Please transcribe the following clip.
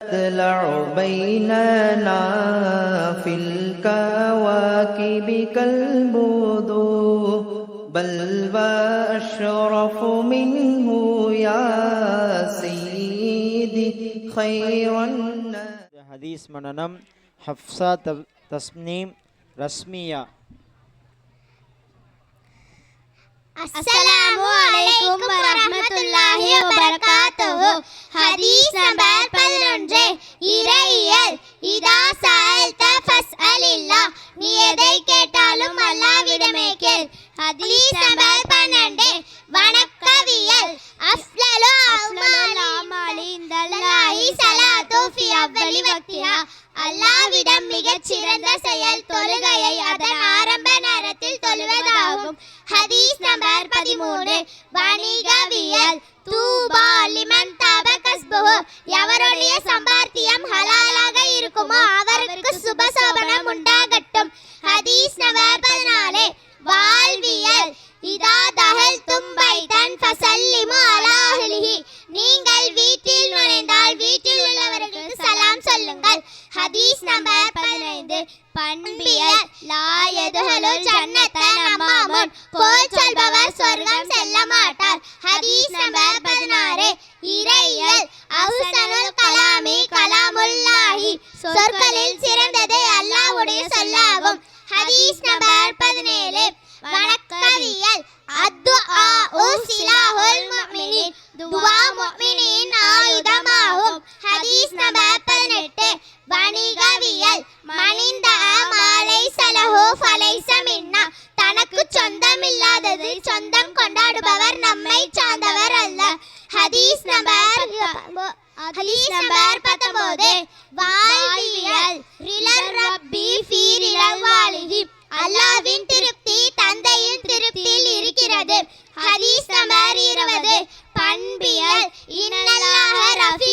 تطلع بيننا في الكواكب كالبدو. بل وأشرف منه يا سيدي خير الناس. حديث مننم. حفصة تصميم رسمية. السلام عليكم ورحمة الله وبركاته. حديث இறையியல் இதா சஅல்த ஃபஸ்அலில்லா நீ எதை கேட்டாலும் அல்லாவிடமே கேள். ஹதீஸ் நம்பர் 12 வணக்கவியல் அஃலலு அஃலல் அமலி இந்தல்லாஹி ஸலாத்து ஃபி அவ்வலி வக்திஹா. அல்லாவிடம் மிகச் சிறந்த செயல் தொழுகையை அதன் ஆரம்ப நேரத்தில் தொழுவதாகும். ஹதீஸ் நம்பர் பதிமூணு வணிகவியல். தூபா லிமன் தப கஸ்புஹு. எவருடைய சம்பாத்தியம் ஹதீஸ் நம்பர் பதினைந்து. பண்பியல் லா எதுஹலுல் ஜன்னத்த நம்மாமுன் போல் சொல்பவர் சொர்க்கம் செல்ல மாட்டார். ஹதீஸ் நம்பர் பதினாறு. இறையல் அவுசனுல் கலாமி கலாமுல்லாஹி. சொற்களில் சிறந்தது அல்லாஹ்வுடைய சொல்லாகும். ஹதீஸ் நம்பர் பதினேழு. வணக்கவியல் அத்துஆ சிலாஹுல் முஃமினின் துவா முஃமினின் ஆயுதமாகும். ஹதீஸ் நம்பர் வணிகவியல் மணிந்த மாலை சலஹு ஃபலைச மின்னா தனக்கு சொந்தமில்லாதது சொந்தம் கொண்டாடுபவர் நம்மை சார்ந்தவர் அல்ல. ஹதீஸ் நம்பர் ஹதீஸ் நம்பர் பத்தொன்பது வாழ்வியல் ரிலர் ரப்பி ஃபீ ரிலல் வாலிஹி அல்லாஹ்வின் திருப்தி தந்தையின் திருப்தியில் இருக்கிறது. ஹதீஸ் நம்பர் இருபது. பண்பியல். இன்னல்லாஹ ரஃபி